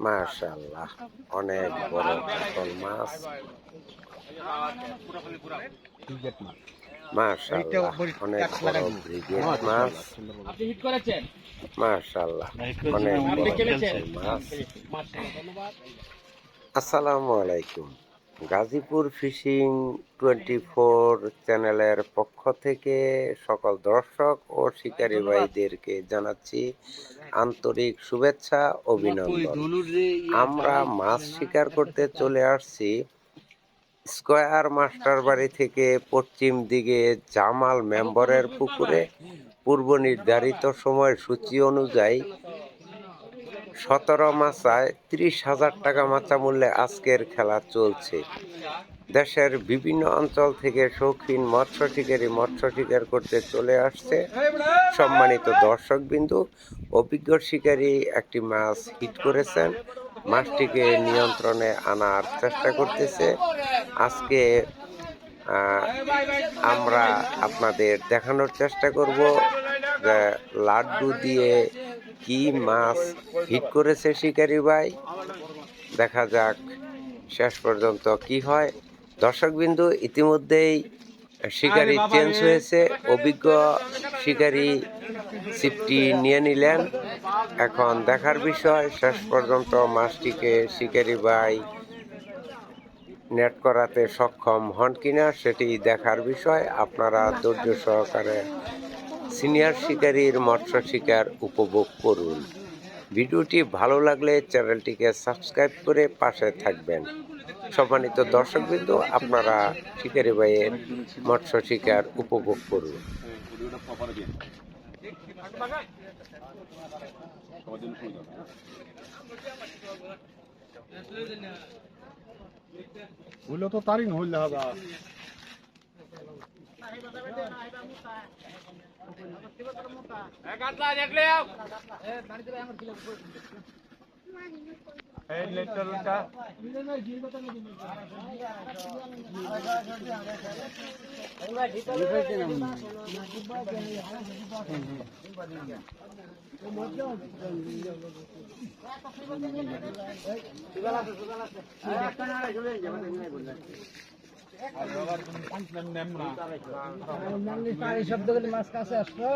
মাশাল্লাহ অনেক বড় মাছ। অনেক বড় মাছ। মাশাল্লাহ অনেক মাছ। আসসালামু আলাইকুম। গাজীপুর ফিশিং টোয়েন্টি ফোর চ্যানেলের পক্ষ থেকে সকল দর্শক ও শিকারী ভাইদেরকে জানাচ্ছি আন্তরিক শুভেচ্ছা অভিনন্দন। আমরা মাছ শিকার করতে চলে আসছি স্কয়ার মাস্টার বাড়ি থেকে পশ্চিম দিকে জামাল মেম্বরের পুকুরে। পূর্ব নির্ধারিত সময় সূচি অনুযায়ী সতেরো মাচায় ত্রিশ হাজার টাকা মাচা মূল্যে আজকের খেলা চলছে। দেশের বিভিন্ন অঞ্চল থেকে শৌখিন মৎস্য শিকারী মৎস্য শিকার করতে চলে আসছে। সম্মানিত দর্শক বিন্দু অভিজ্ঞ শিকারী একটি মাছ হিট করেছেন। মাছটিকে নিয়ন্ত্রণে আনার চেষ্টা করতেছে। আজকে আমরা আপনাদের দেখানোর চেষ্টা করব লাড্ডু দিয়ে কি মাছ হিট করেছে শিকারি ভাই? দেখা যাক শেষ পর্যন্ত কি হয়। দর্শকবিন্দু ইতিমধ্যেই শিকারি চেঞ্জ হয়েছে। অভিজ্ঞ শিকারি সিপটি নিয়ে নিলেন। এখন দেখার বিষয় শেষ পর্যন্ত মাছটিকে শিকারি ভাই নেট করাতে সক্ষম হন কিনা সেটি দেখার বিষয়। আপনারা ধৈর্য সহকারে সিনিয়র শিকারীর মৎস্য শিকার উপভোগ করুন। ভিডিওটি ভালো লাগলে চ্যানেলটিকে সাবস্ক্রাইব করে পাশে থাকবেন। সম্মানিত দর্শকবৃন্দ, আপনারা শিকারী ভাইয়ের মৎস্য শিকার উপভোগ করুন। তো তারই না হইলে হবে। এই লেটার উল্টা শব্দগুলি মাছ কাছে আসলো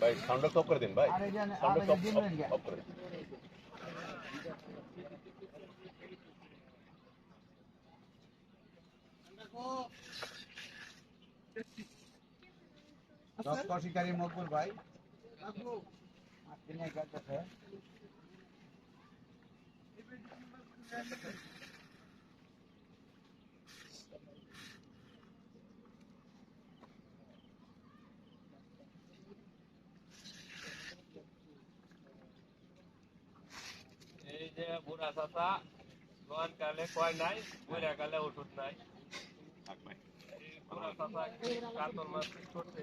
ভাই। সাউন্ড কপ করে দিন ভাই। সাউন্ড কপ করে দিন। শিকারী মকবুল ভাই। এই যে বুড়া চাচা জোয়ান কালে কয় নাই, বুড়া কালে ওষুধ নাই। এই বুড়া চাচা কাতল মাছ ঠিক করছে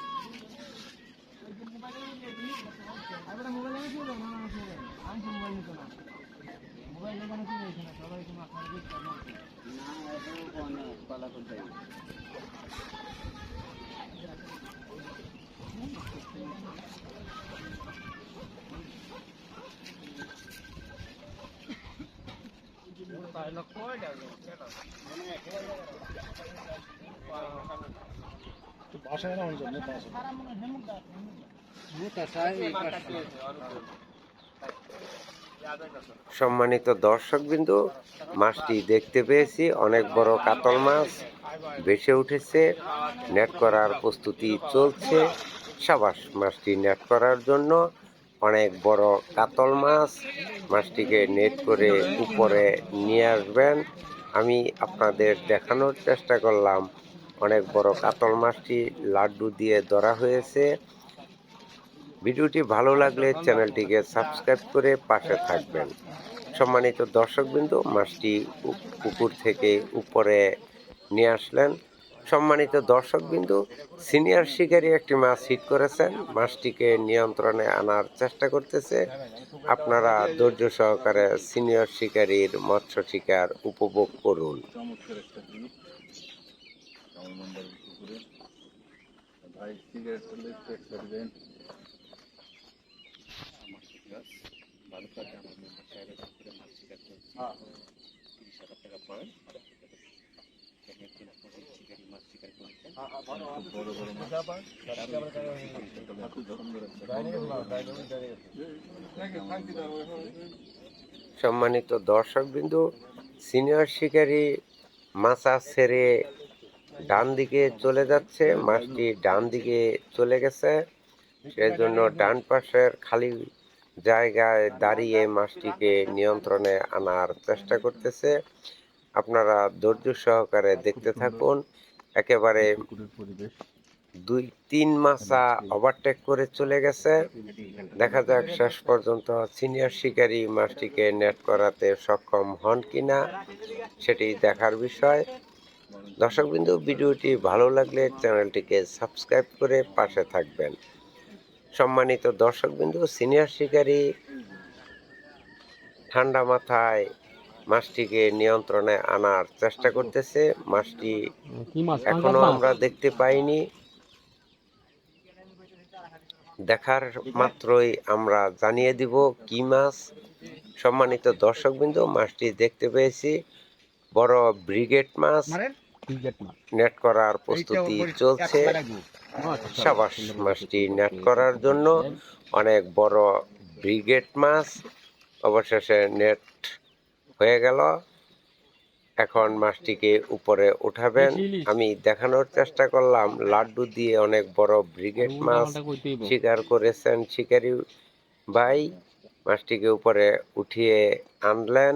সম্মানিত দর্শক বিন্দু মাছটি দেখতে পেয়েছি। অনেক বড় কাতল মাছ, ভেসে উঠেছে নেট করার প্রস্তুতি চলছে। সাবাস মাছটি নেট করার জন্য অনেক বড় কাতল মাছ। মাছটিকে নেট করে উপরে নিয়ে আসবেন। আমি আপনাদের দেখানোর চেষ্টা করলাম। অনেক বড় কাতল মাছটি লাড্ডু দিয়ে ধরা হয়েছে। ভিডিওটি ভালো লাগলে চ্যানেলটিকে সাবস্ক্রাইব করে পাশে থাকবেন। সম্মানিত দর্শকবৃন্দ, মাছটি পুকুর থেকে উপরে নিয়ে আসলেন। সম্মানিত দর্শকবিন্দু, সিনিয়র শিকারি একটি মাছ হিট করেছেন। মাছটিকে নিয়ন্ত্রণে আনার চেষ্টা করতেছে। আপনারা ধৈর্য সহকারে সিনিয়র শিকারীর মৎস্য শিকার উপভোগ করুন। কামাল মন্ডল পুকুরে ভাই সিগারেট করলে সম্মানিত দর্শকবিন্দু, সিনিয়র শিকারী মাছা ছেড়ে ডান দিকে চলে যাচ্ছে, মাছটি ডান দিকে চলে গেছে। সেই জন্য ডান পাশের খালি জায়গায় দাঁড়িয়ে মাছটিকে নিয়ন্ত্রণে আনার চেষ্টা করতেছে। আপনারা ধৈর্য সহকারে দেখতে থাকুন। একেবারে দুই তিন মাসা ওভারটেক করে চলে গেছে। দেখা যাক শেষ পর্যন্ত সিনিয়র শিকারী মাছটিকে নেট করাতে সক্ষম হন কিনা সেটি দেখার বিষয়। দর্শকবিন্দু ভিডিওটি ভালো লাগলে চ্যানেলটিকে সাবস্ক্রাইব করে পাশে থাকবেন। সম্মানিত দর্শকবিন্দু সিনিয়র শিকারী ঠান্ডা মাথায় মাছটিকে নিয়ন্ত্রণে আনার চেষ্টা করতেছে। মাছটি এখনও আমরা দেখতে পাইনি। দেখার মাত্রই আমরা জানিয়ে দিব কি মাছ। সম্মানিত দর্শকবৃন্দ মাছটি দেখতে পেয়েছি। বড় ব্রিগেড মাছ। নেট করার প্রস্তুতি চলছে। সাবাস মাছটি নেট করার জন্য। অনেক বড় ব্রিগেড মাছ। অবশেষে নেট হয়ে গেল। এখন মাছটিকে উপরে উঠাবেন। আমি দেখানোর চেষ্টা করলাম। লাড্ডু দিয়ে অনেক বড় ব্রিগেড মাছ শিকার করেছেন শিকারি ভাই। মাছটিকে উপরে উঠিয়ে আনলেন।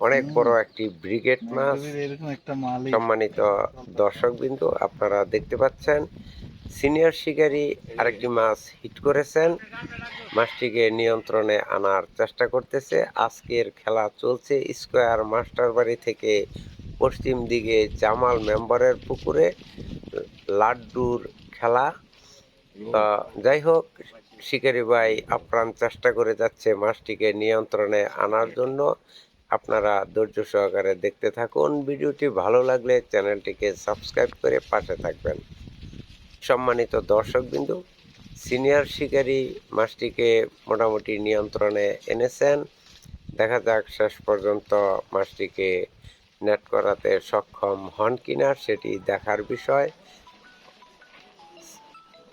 অনেক বড় একটি ব্রিগেড মাছ। সম্মানিত দর্শকবৃন্দ আপনারা দেখতে পাচ্ছেন সিনিয়র শিকারী আরেকটি মাছ হিট করেছেন। মাছটিকে নিয়ন্ত্রণে আনার চেষ্টা করতেছে। আজকের খেলা চলছে স্কোয়ার মাস্টার বাড়ি থেকে পশ্চিম দিকে জামাল মেম্বারের পুকুরে। লাড্ডুর খেলা। যাই হোক, শিকারি ভাই আপ্রাণ চেষ্টা করে যাচ্ছে মাছটিকে নিয়ন্ত্রণে আনার জন্য। আপনারা ধৈর্য সহকারে দেখতে থাকুন। ভিডিওটি ভালো লাগলে চ্যানেলটিকে সাবস্ক্রাইব করে পাশে থাকবেন। সম্মানিত দর্শকবিন্দু, সিনিয়র শিকারী মাছটিকে মোটামুটি নিয়ন্ত্রণে এনেছেন। দেখা যাক শেষ পর্যন্ত মাছটিকে নেট করাতে সক্ষম হন কিনা সেটি দেখার বিষয়।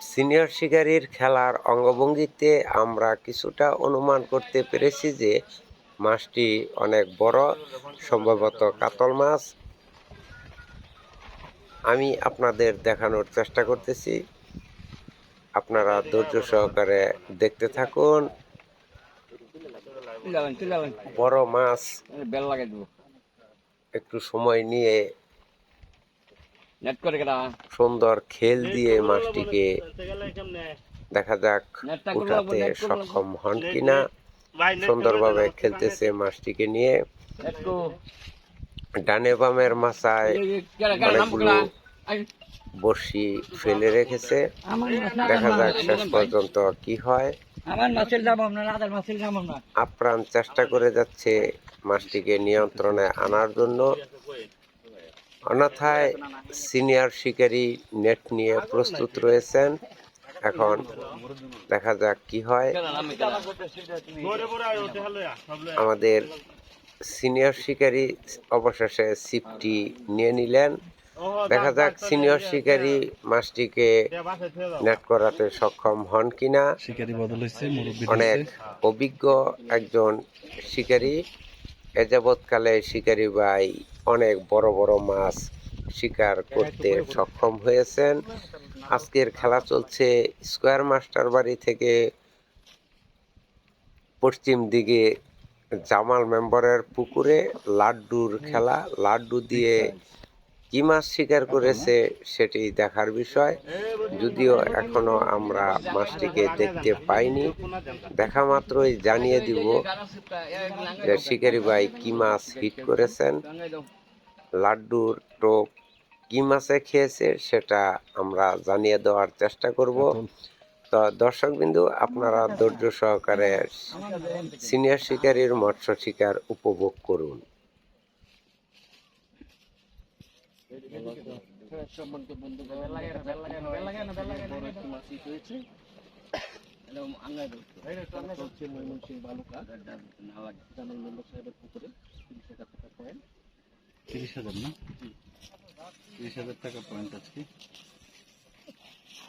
সিনিয়র শিকারীর খেলার অঙ্গভঙ্গিতে আমরা কিছুটা অনুমান করতে পেরেছি যে মাছটি অনেক বড়, সম্ভবত কাতল মাছ। আমি আপনাদের দেখানোর চেষ্টা করতেছি। আপনারা ধৈর্য সহকারে দেখতে থাকুন। বড় মাছ। একটু সময় নিয়ে সুন্দর খেল দিয়ে মাছটিকে দেখা যাক উঠাতে সক্ষম হন কিনা। সুন্দরভাবে খেলতেছে মাছটিকে নিয়ে। ডানে বামের মাথায় অনেকগুলো বড়শি ফেলে রেখেছে। দেখা যাক শেষ পর্যন্ত কি হয়। আপ্রাণ চেষ্টা করে যাচ্ছে মাছটিকে নিয়ন্ত্রণে আনার জন্য। অন্যথায় সিনিয়র শিকারী নেট নিয়ে প্রস্তুত রয়েছেন। এখন দেখা যাক কি হয়। আমাদের সিনিয়র শিকারী অবশেষে সিপটি নিয়ে নিলেন। দেখা যাক সিনিয়র শিকারী মাছটিকে নেট করাতে সক্ষম হন কিনা। অনেক অভিজ্ঞ একজন শিকারী। এ যাবৎকালে শিকারী ভাই অনেক বড় বড় মাছ শিকার করতে সক্ষম হয়েছেন। আজকের খেলা চলছে স্কোয়ার মাস্টার বাড়ি থেকে পশ্চিম দিকে জামাল মেম্বারের পুকুরে লাড্ডুর খেলা, লাড্ডু দিয়ে কি মাছ শিকার করেছে সেটি দেখার বিষয়। যদিও এখনও আমরা মাছটিকে দেখতে পাইনি। দেখা মাত্রই জানিয়ে দিব যে শিকারি ভাই কি মাছ হিট করেছেন, লাড্ডুর টোপ কি মাছে খেয়েছে সেটা আমরা জানিয়ে দেওয়ার চেষ্টা করব। তো দর্শকবিন্দু, আপনারা ধৈর্য সহকারে সিনিয়র শিকারীর মৎস্য শিকার উপভোগ করুন। তিরিশ হাজার তিরিশ হাজার টাকা পয়েন্ট আজকে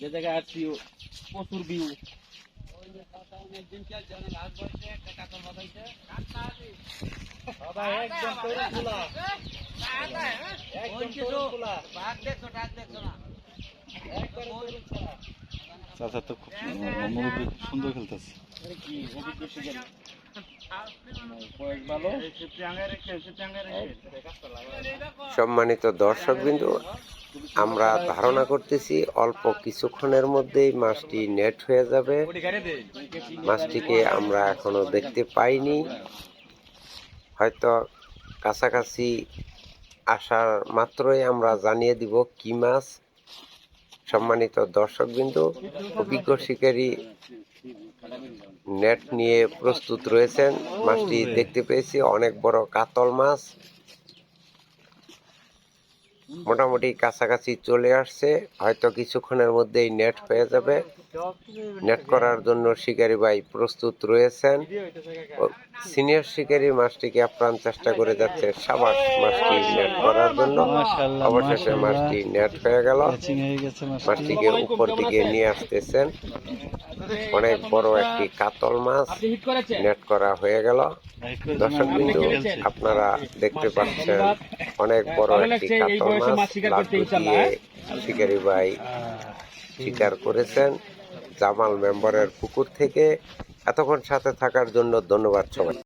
যে জায়গায় আছি প্রচুর ভিউ চাচা তো খুব মুরব্বী সুন্দর খেলতেছে। সম্মানিত দর্শকবিন্দু আমরা ধারণা করতেছি অল্প কিছুক্ষণের মধ্যেই মাছটি নেট হয়ে যাবে। মাছটিকে আমরা এখনও দেখতে পাইনি। হয়তো কাছাকাছি আসার মাত্রই আমরা জানিয়ে দিব কি মাছ। সম্মানিত দর্শকবিন্দু, অভিজ্ঞ শিকারী নেট নিয়ে প্রস্তুত রয়েছেন। মাছটি দেখতে পেয়েছি, অনেক বড় কাতল মাছ। মোটামুটি কাছাকাছি চলে আসছে। হয়তো কিছুক্ষণের মধ্যেই নেট হয়ে যাবে। নেট করার জন্য শিকারী ভাই প্রস্তুত রয়েছেন। সিনিয়র শিকারী মাছটিকে আপ্রাণ চেষ্টা করে যাচ্ছে সাবাস মাছটি নেট করার জন্য। অবশেষে। মাছটি নেট হয়ে গেল। মাছটিকে উপর দিকে নিয়ে আসতেছেন। অনেক বড় একটি কাতল মাছ আপনি নেট করা হয়ে গেল। দর্শক দিলাম, বিন্দু আপনারা দেখতে পাচ্ছেন অনেক বড় একটি কাতল মাছ মাছ শিকার করতে লাড্ডু ইনশাল্লাহ, দিয়ে শিকারি ভাই শিকার করেছেন। জামাল মেম্বারের পুকুর থেকে এতক্ষণ সাথে থাকার জন্য ধন্যবাদ সবাই